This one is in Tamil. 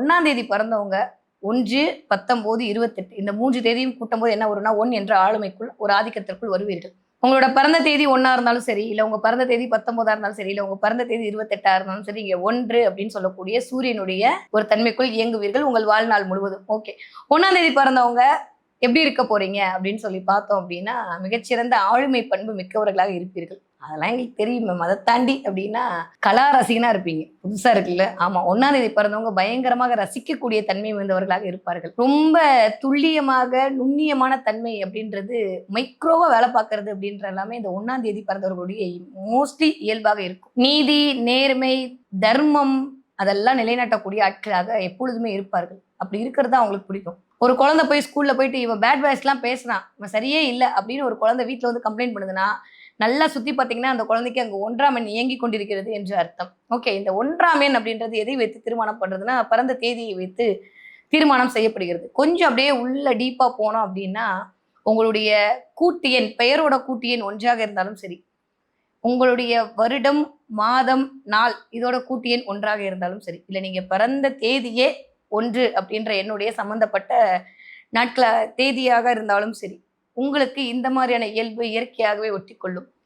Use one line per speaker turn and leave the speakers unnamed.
ஒன்றாம் தேதி பிறந்தவங்க ஒன்று பத்தொம்போது இருபத்தெட்டு. இந்த மூன்று தேதியும் கூட்டும்போது என்ன வரும்னா ஒன் என்ற ஆளுமைக்குள் ஒரு ஆதிக்கத்திற்குள் வருவீர்கள். உங்களோட பிறந்த தேதி ஒன்றா இருந்தாலும் சரி இல்லை உங்கள் பிறந்த தேதி பத்தொம்போதாக இருந்தாலும் சரி இல்லை உங்கள் பிறந்த தேதி இருபத்தெட்டாக இருந்தாலும் சரி இங்கே ஒன்று அப்படின்னு சொல்லக்கூடிய சூரியனுடைய ஒரு தன்மைக்குள் இயங்குவீர்கள் உங்கள் வாழ்நாள் முழுவதும். ஓகே ஒன்றாம் தேதி பிறந்தவங்க எப்படி இருக்க போறீங்க அப்படின்னு சொல்லி பார்த்தோம் அப்படின்னா மிகச்சிறந்த ஆளுமை பண்பு மிக்கவர்களாக இருப்பீர்கள். அதெல்லாம் எங்களுக்கு தெரியும் மேம் அதை தாண்டி அப்படின்னா கலா ரசிகனா இருப்பீங்க. புதுசா இருக்குல்ல? ஆமா. ஒன்னாம் தேதி பிறந்தவங்க பயங்கரமாக ரசிக்கக்கூடிய தன்மை வந்தவர்களாக இருப்பார்கள். ரொம்ப துல்லியமாக நுண்ணியமான தன்மை அப்படின்றது மைக்ரோவா வேலை பார்க்கறது அப்படின்ற எல்லாமே இந்த ஒன்னாம் தேதி பிறந்தவர்களுடைய மோஸ்ட்லி இயல்பாக இருக்கும். நீதி நேர்மை தர்மம் அதெல்லாம் நிலைநாட்டக்கூடிய ஆட்களாக எப்பொழுதுமே இருப்பார்கள். அப்படி இருக்கிறது தான் அவங்களுக்கு பிடிக்கும். ஒரு குழந்தை போய் ஸ்கூல்ல போயிட்டு இவன் பேட் வாய்ஸ்லாம் பேசுறான். இவன் சரியே இல்லை அப்படின்னு ஒரு குழந்தை வீட்டில் வந்து கம்ப்ளைண்ட் பண்ணுதுன்னா நல்லா சுற்றி பார்த்தீங்கன்னா அந்த குழந்தைக்கு அங்கே ஒன்றாம் எண் இயங்கி கொண்டிருக்கிறது என்று அர்த்தம். ஓகே இந்த ஒன்றாம் எண் அப்படின்றது எதை வைத்து திருமணம் பண்ணுறதுன்னா பிறந்த தேதியை வைத்து தீர்மானம் செய்யப்படுகிறது. கொஞ்சம் அப்படியே உள்ள டீப்பாக போனோம் அப்படின்னா உங்களுடைய கூட்டு எண் பெயரோட கூட்டு எண் ஒன்றாக இருந்தாலும் சரி உங்களுடைய வருடம் மாதம் நாள் இதோட கூட்டு எண் ஒன்றாக இருந்தாலும் சரி. இல்லை நீங்க பிறந்த தேதியே ஒன்று அப்படின்ற என்னுடைய சம்பந்தப்பட்ட நாட்கள தேதியாக இருந்தாலும் சரி உங்களுக்கு இந்த மாதிரியான இயல்பு இயற்கையாகவே ஒட்டிக்கொள்ளும்.